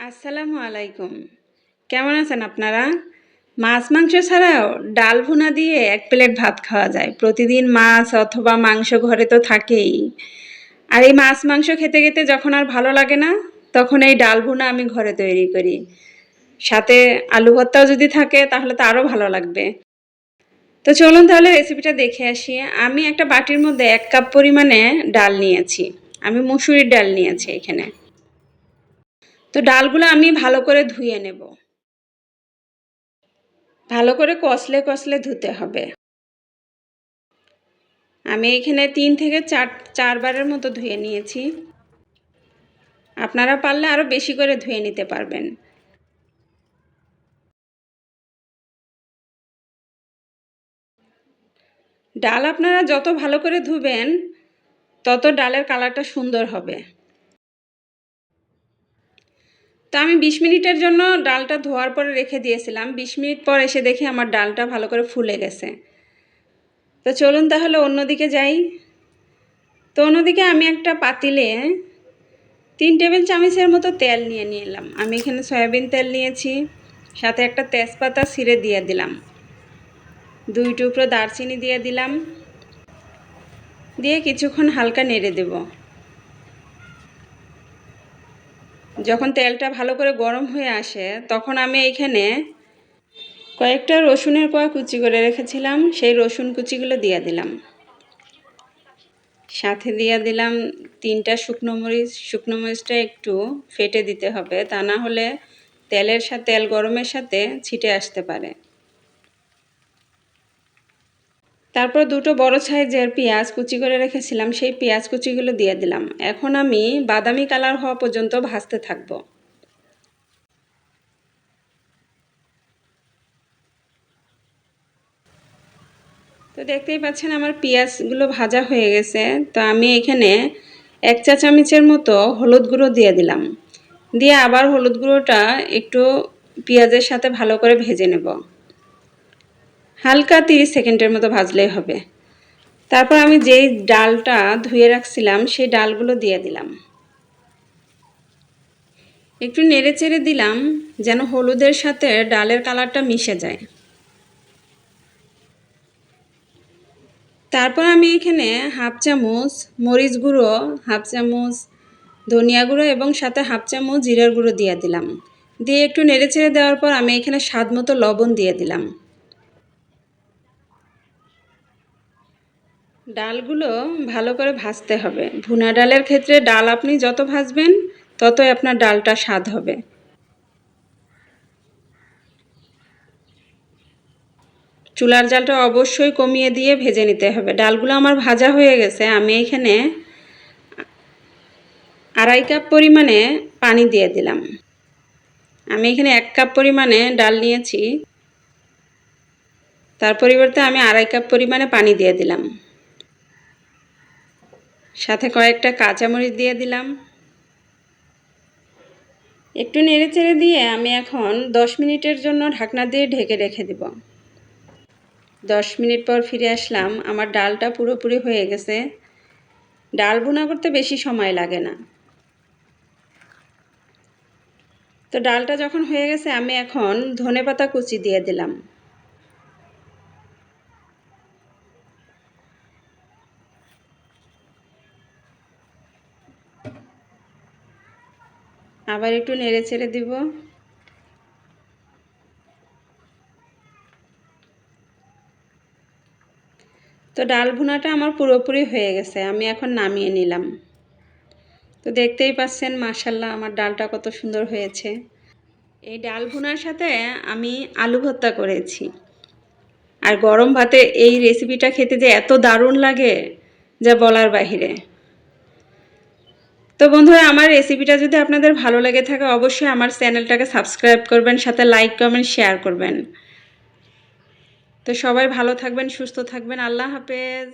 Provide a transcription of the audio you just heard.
আসসালামু আলাইকুম। কেমন আছেন আপনারা? মাছ, মাংস ছাড়াও ডাল ভুনা দিয়ে এক প্লেট ভাত খাওয়া যায়। প্রতিদিন মাছ অথবা মাংস ঘরে তো থাকেই। আর এই মাছ, মাংস খেতে খেতে যখন আর ভালো লাগে না, তখন এই ডাল ভুনা আমি ঘরে তৈরি করি। সাথে আলু ভর্তাও যদি থাকে, তাহলে তো আরও ভালো লাগবে। তো চলুন তাহলে রেসিপিটা দেখে আসি। আমি একটা বাটির মধ্যে এক কাপ পরিমাণে ডাল নিয়েছি। আমি মুসুরির ডাল নিয়েছি এখানে। তো ডালগুলো আমি ভালো করে ধুয়ে নেব। ভালো করে কষলে কষলে ধুতে হবে। আমি এখানে তিন থেকে চার, চারবারের মতো ধুয়ে নিয়েছি। আপনারা পারলে আরও বেশি করে ধুয়ে নিতে পারবেন। ডাল আপনারা যত ভালো করে ধুবেন, তত ডালের কালারটা সুন্দর হবে। তো আমি বিশ মিনিটের জন্য ডালটা ধোয়ার পরে রেখে দিয়েছিলাম। বিশ মিনিট পর এসে দেখি আমার ডালটা ভালো করে ফুলে গেছে। তো চলুন তাহলে অন্যদিকে যাই। তো অন্যদিকে আমি একটা পাতিলে তিন টেবিল চামচের মতো তেল নিয়ে নিলাম। আমি এখানে সয়াবিন তেল নিয়েছি, সাথে একটা তেজপাতা ছিঁড়ে দিয়ে দিলাম। দুই টুকরো দারচিনি দিয়ে দিলাম। দিয়ে কিছুক্ষণ হালকা নেড়ে দেবো। যখন তেলটা ভালো করে গরম হয়ে আসে, তখন আমি এইখানে কয়েকটা রসুনের কোয়া কুচি করে রেখেছিলাম। সেই রসুন কুচিগুলো দিয়ে দিলাম। সাথে দিয়ে দিলাম তিনটা শুকনো মরিচ। শুকনো মরিচটা একটু ফেটে দিতে হবে, তা না হলে তেলের সাথে তেল গরমের সাথে ছিটে আসতে পারে। তারপর দুটো বড় সাইজের পেঁয়াজ কুচি করে রেখেছিলাম, সেই পেঁয়াজ কুচিগুলো দিয়ে দিলাম। এখন আমি বাদামি কালার হওয়া পর্যন্ত ভাজতে থাকব। তো দেখতেই পাচ্ছেন আমার পেঁয়াজগুলো ভাজা হয়ে গেছে। তো আমি এখানে এক চা চামচের মতো হলুদ গুঁড়ো দিয়ে দিলাম। দিয়ে আবার হলুদ গুঁড়োটা একটু পেঁয়াজের সাথে ভালো করে ভেজে নেব। হালকা তিরিশ সেকেন্ডের মতো ভাজলেই হবে। তারপর আমি যেই ডালটা ধুয়ে রাখছিলাম, সেই ডালগুলো দিয়ে দিলাম। একটু নেড়ে চেড়ে দিলাম, যেন হলুদের সাথে ডালের কালারটা মিশে যায়। তারপর আমি এখানে হাফ চামচ মরিচ গুঁড়ো, হাফ চামচ ধনিয়া গুঁড়ো এবং সাথে হাফ চামচ জিরার গুঁড়ো দিয়ে দিলাম। দিয়ে একটু নেড়ে চেড়ে দেওয়ার পর আমি এখানে স্বাদ মতো লবণ দিয়ে দিলাম। ডালগুলো ভালো করে ভাজতে হবে। ভুনা ডালের ক্ষেত্রে ডাল আপনি যত ভাজবেন, ততই আপনার ডালটা স্বাদ হবে। চুলার জালটা অবশ্যই কমিয়ে দিয়ে ভেজে নিতে হবে। ডালগুলো আমার ভাজা হয়ে গেছে, আমি এখানে আড়াই কাপ পরিমাণে পানি দিয়ে দিলাম। আমি এখানে এক কাপ পরিমাণে ডাল নিয়েছি। তার পরিবর্তে আমি আড়াই কাপ পরিমাণে পানি দিয়ে দিলাম। সাথে কয়েকটা কাঁচামরিচ দিয়ে দিলাম। একটু নেড়ে চেড়ে দিয়ে আমি এখন দশ মিনিটের জন্য ঢাকনা দিয়ে ঢেকে রেখে দেব। দশ মিনিট পর ফিরে আসলাম, আমার ডালটা পুরোপুরি হয়ে গেছে। ডাল বোনা করতে বেশি সময় লাগে না। তো ডালটা যখন হয়ে গেছে, আমি এখন ধনে পাতা কুচি দিয়ে দিলাম। আবার একটু নেড়ে ছেড়ে দিব। তো ডাল ভুনাটা আমার পুরোপুরি হয়ে গেছে, আমি এখন নামিয়ে নিলাম। তো দেখতেই পাচ্ছেন মাসাল্লাহ আমার ডালটা কত সুন্দর হয়েছে। এই ডাল ভুনার সাথে আমি আলু ভর্তা করেছি। আর গরম ভাতে এই রেসিপিটা খেতে যে এত দারুণ লাগে, যা বলার বাহিরে। তো বন্ধুরা, আমার রেসিপিটা যদি আপনাদের ভালো লেগে থাকে, অবশ্যই আমার চ্যানেলটাকে সাবস্ক্রাইব করবেন, সাথে লাইক কমেন্ট শেয়ার করবেন। তো সবাই ভালো থাকবেন, সুস্থ থাকবেন। আল্লাহ হাফেজ।